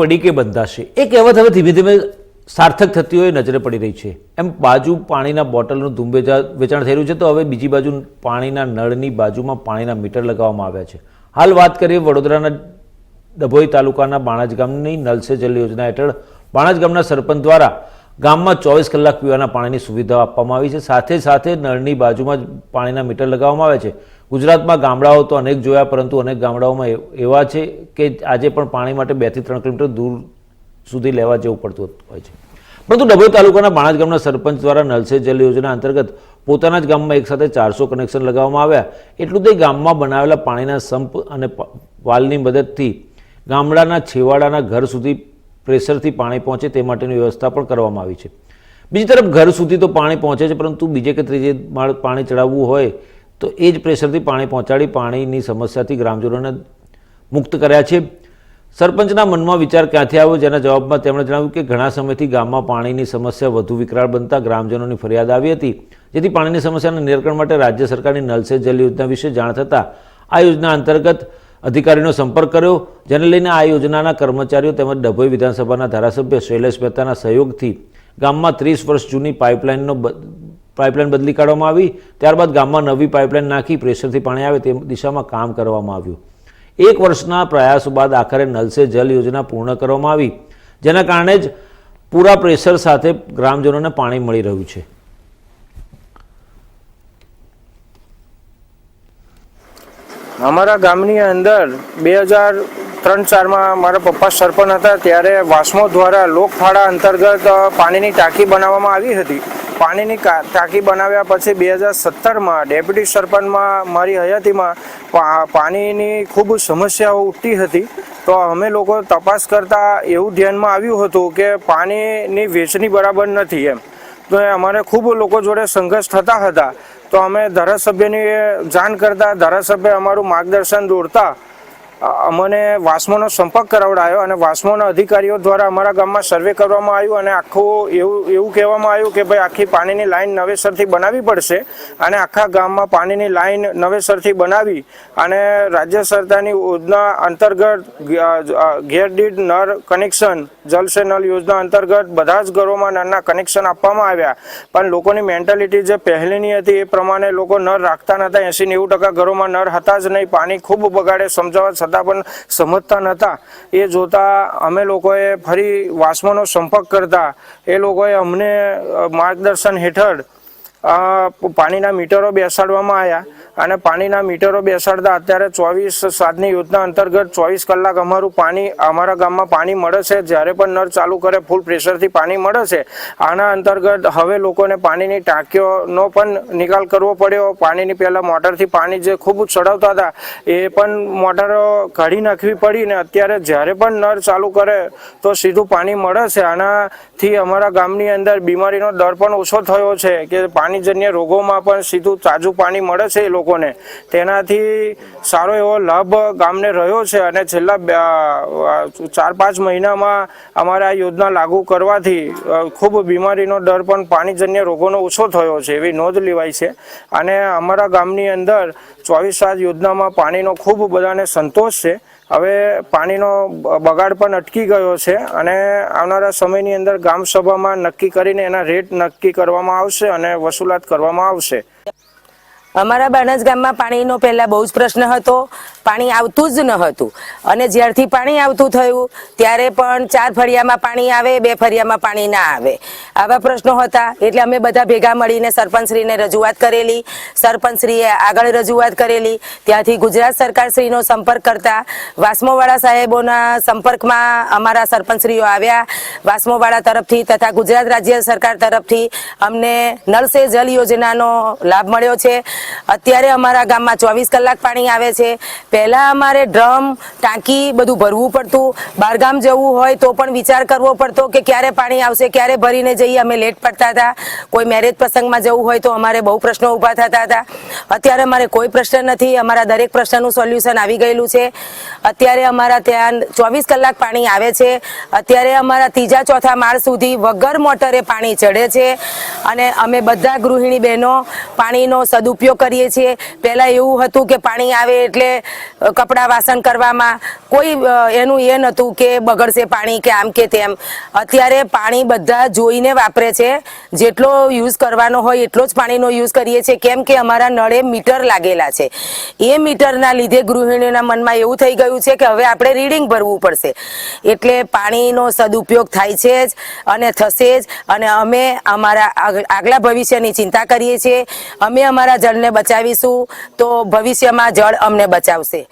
પડીકે બંધાશે? એ કહેવત હવે ધીમે ધીમે સાર્થક થતી હોય, નજરે પડી રહી છે. એમ બાજુ પાણીના બોટલનું ધૂમ વેચાણ થઈ રહ્યું છે, તો હવે બીજી બાજુ પાણીના નળની બાજુમાં પાણીના મીટર લગાવવામાં આવ્યા છે. હાલ વાત કરીએ વડોદરાના ડભોઈ તાલુકાના બાણાજ ગામની નલ જલ યોજના હેઠળ. બાણાજ ગામના સરપંચ દ્વારા ગામમાં ચોવીસ કલાક પીવાના પાણીની સુવિધા આપવામાં આવી છે. સાથે સાથે નળની બાજુમાં જ પાણીના મીટર લગાવવામાં આવે છે. ગુજરાતમાં ગામડાઓ તો અનેક જોયા, પરંતુ અનેક ગામડાઓમાં એવા છે કે આજે પણ પાણી માટે બેથી ત્રણ કિલોમીટર દૂર સુધી લેવા જવું પડતું હોય છે. પરંતુ ડભોઈ તાલુકાના બાણાજ ગામના સરપંચ દ્વારા નલ જલ યોજના અંતર્ગત પોતાના જ ગામમાં એક સાથે ચારસો કનેક્શન લગાવવામાં આવ્યા. એટલું તે ગામમાં બનાવેલા પાણીના સંપ અને વાલની મદદથી ગામડાના છેવાડાના ઘર સુધી પ્રેશરથી પાણી પહોંચે તે માટેની વ્યવસ્થા પણ કરવામાં આવી છે. બીજી તરફ ઘર સુધી તો પાણી પહોંચે છે, પરંતુ બીજે કે ત્રીજે માળ પાણી ચડાવવું હોય તો એ જ પ્રેશરથી પાણી પહોંચાડી પાણીની સમસ્યાથી ગ્રામજનોને મુક્ત કર્યા છે. સરપંચના મનમાં વિચાર ક્યાંથી આવ્યો જેના જવાબમાં તેમણે જણાવ્યું કે ઘણા સમયથી ગામમાં પાણીની સમસ્યા વધુ વિકરાળ બનતા ગ્રામજનોની ફરિયાદ આવી હતી, જેથી પાણીની સમસ્યાના નિરાકરણ માટે રાજ્ય સરકારની નલ જલ યોજના વિશે જાણ થતાં આ યોજના અંતર્ગત અધિકારીનો સંપર્ક કર્યો, જેને લઈને આ યોજનાના કર્મચારીઓ તેમજ ડભોઈ વિધાનસભાના ધારાસભ્ય શૈલેષ મહેતાના સહયોગથી ગામમાં ત્રીસ વર્ષ જૂની પાઇપલાઇનનો પાઇપલાઇન બદલી કાઢવામાં આવી. ત્યારબાદ ગામમાં નવી પાઇપલાઇન નાખી પ્રેશરથી પાણી આવે તે દિશામાં કામ કરવામાં આવ્યું. એક વર્ષના પ્રયાસો બાદ આખરે નલસે જલ યોજના પૂર્ણ કરવામાં આવી. જેના કારણે જ પૂરા પ્રેશર સાથે ગ્રામજનોને પાણી મળી રહ્યું છે. અમારા ગામની અંદર બે હજાર ત્રણ ચારમાં મારા પપ્પા સરપંચ હતા ત્યારે વાસ્મો દ્વારા લોકફાળા અંતર્ગત પાણીની ટાંકી બનાવવામાં આવી હતી. પાણીની ટાંકી બનાવ્યા પછી બે હજાર સત્તરમાં ડેપ્યુટી સરપંચમાં મારી હયાતીમાં પાણીની ખૂબ સમસ્યાઓ ઉઠતી હતી. તો અમે લોકો તપાસ કરતાં એવું ધ્યાનમાં આવ્યું હતું કે પાણીની વેચણી બરાબર નથી એમ. તો અમારે ખૂબ લોકો જોડે સંઘર્ષ થતા હતા. તો અમે ધારાસભ્યની જાણ કરતા ધારાસભ્ય અમારું માર્ગદર્શન દોરતા અમને વાસ્મોનો સંપર્ક કરાવડાયો અને વાસ્મોના અધિકારીઓ દ્વારા અમારા ગામમાં સર્વે કરવામાં આવ્યું અને આખું એવું એવું કહેવામાં આવ્યું કે ભાઈ આખી પાણીની લાઈન નવેસરથી બનાવવી પડશે અને આખા ગામમાં પાણીની લાઈન નવેસરથી બનાવી અને રાજ્ય સરકારની યોજના અંતર્ગત ઘેરદીઠ નળ કનેક્શન જલસે નળ યોજના અંતર્ગત બધા જ ઘરોમાં નળના કનેક્શન આપવામાં આવ્યા. પણ લોકોની મેન્ટાલિટી જે પહેલીની હતી એ પ્રમાણે લોકો નળ રાખતા નહોતા એંસી નેવું ટકા ઘરોમાં નળ હતા જ નહીં. પાણી ખૂબ બગાડે સમજાવવા છતાં પણ સમજતા નહોતા એ જોતા અમે લોકોએ ફરી વાસ્મોનો સંપર્ક કરતા. એ લોકોએ અમને માર્ગદર્શન હેઠળ પાણીના મીટરો બેસાડવામાં આવ્યા અને પાણીના મીટરો બેસાડતા અત્યારે ચોવીસ સાતની યોજના અંતર્ગત ચોવીસ કલાક અમારું પાણી, અમારા ગામમાં પાણી મળે છે. જ્યારે પણ નળ ચાલુ કરે ફૂલ પ્રેશરથી પાણી મળે છે. આના અંતર્ગત હવે લોકોને પાણીની ટાંકીઓનો પણ નિકાલ કરવો પડ્યો. પાણીની પહેલાં મોટરથી પાણી જે ખૂબ ચડાવતા હતા, એ પણ મોટરો કાઢી નાખવી પડી ને અત્યારે જ્યારે પણ નળ ચાલુ કરે, તો સીધું પાણી મળે છે. આનાથી અમારા ગામની અંદર બીમારીનો દર પણ ઓછો થયો છે કે પાણીજન્ય રોગોમાં પણ સીધું તાજું પાણી મળે છે. એ લોકોને. તેનાથી સારો એવો લાભ ગામને રહ્યો છે અને છેલ્લા ચાર, પાંચ મહિનામાં અમારે આ યોજના લાગુ કરવાથી ખૂબ બીમારીનો દર પણ પાણીજન્ય રોગોનો ઓછો થયો છે એવી નોંધ લેવાય છે. અને અમારા ગામની અંદર ચોવીસ સાત યોજનામાં પાણીનો ખૂબ બધાને સંતોષ છે. હવે પાણીનો બગાડ પણ અટકી ગયો છે અને આવનારા સમયની અંદર ગામસભામાં નક્કી કરીને એના રેટ નક્કી કરવામાં આવશે અને વસૂલાત કરવામાં આવશે. અમારા બાણસ ગામમાં પાણીનો પહેલા બહુ જ પ્રશ્ન હતો. પાણી આવતું જ ન હતું. અને જ્યારથી પાણી આવતું થયું, ત્યારે પણ ચાર ફળિયામાં પાણી આવે, બે ફળિયામાં પાણી ના આવે. આવા પ્રશ્નો હતા. એટલે અમે બધા ભેગા મળીને સરપંચશ્રીને રજૂઆત કરેલી. સરપંચશ્રીએ આગળ રજૂઆત કરેલી. ત્યાંથી ગુજરાત સરકારશ્રીનો સંપર્ક કરતા વાસ્મોવાળા સાહેબોના સંપર્કમાં અમારા સરપંચશ્રીઓ આવ્યા. વાસ્મોવાળા તરફથી તથા ગુજરાત રાજ્ય સરકાર તરફથી અમને નળ જલ યોજનાનો લાભ મળ્યો છે. અત્યારે અમારા ગામમાં ચોવીસ કલાક પાણી આવે છે. પહેલા અમારે ડ્રમ, ટાંકી બધું ભરવું પડતું. બહારગામ જવું હોય તો પણ વિચાર કરવો પડતો કે ક્યારે પાણી આવશે, ક્યારે ભરીને જઈએ. અમે લેટ પડતા હતા. કોઈ મેરેજ પ્રસંગમાં જવું હોય તો અમારે બહુ પ્રશ્નો ઊભા થતા હતા. અત્યારે અમારે કોઈ પ્રશ્ન નથી. અમારા દરેક પ્રશ્નનું સોલ્યુશન આવી ગયેલું છે. અત્યારે અમારા ત્યાં ચોવીસ કલાક પાણી આવે છે. અત્યારે અમારા ત્રીજા, ચોથા માળ સુધી વગર મોટરે પાણી ચડે છે. અને અમે બધા ગૃહિણી બહેનો પાણીનો સદુપયોગ કરીએ છીએ. પહેલાં એવું હતું કે પાણી આવે એટલે કપડાં વાસણ કરવામાં. કોઈ એનું એ નહોતું કે બગડશે પાણી કે આમ કે તેમ. અત્યારે પાણી બધા જોઈને વાપરે છે. જેટલો યુઝ કરવાનો હોય એટલો જ પાણીનો યુઝ કરીએ છીએ. કેમ કે અમારા નળે મીટર લાગેલા છે. એ મીટરના લીધે ગૃહિણીઓના મનમાં એવું થઈ ગયું છે કે હવે આપણે રીડિંગ ભરવું પડશે. એટલે પાણીનો સદુપયોગ થાય છે જ અને થશે જ. અને અમે અમારા આગલા ભવિષ્યની ચિંતા કરીએ છીએ. અમે અમારા જળને બચાવીશું તો ભવિષ્યમાં જળ અમને બચાવશે.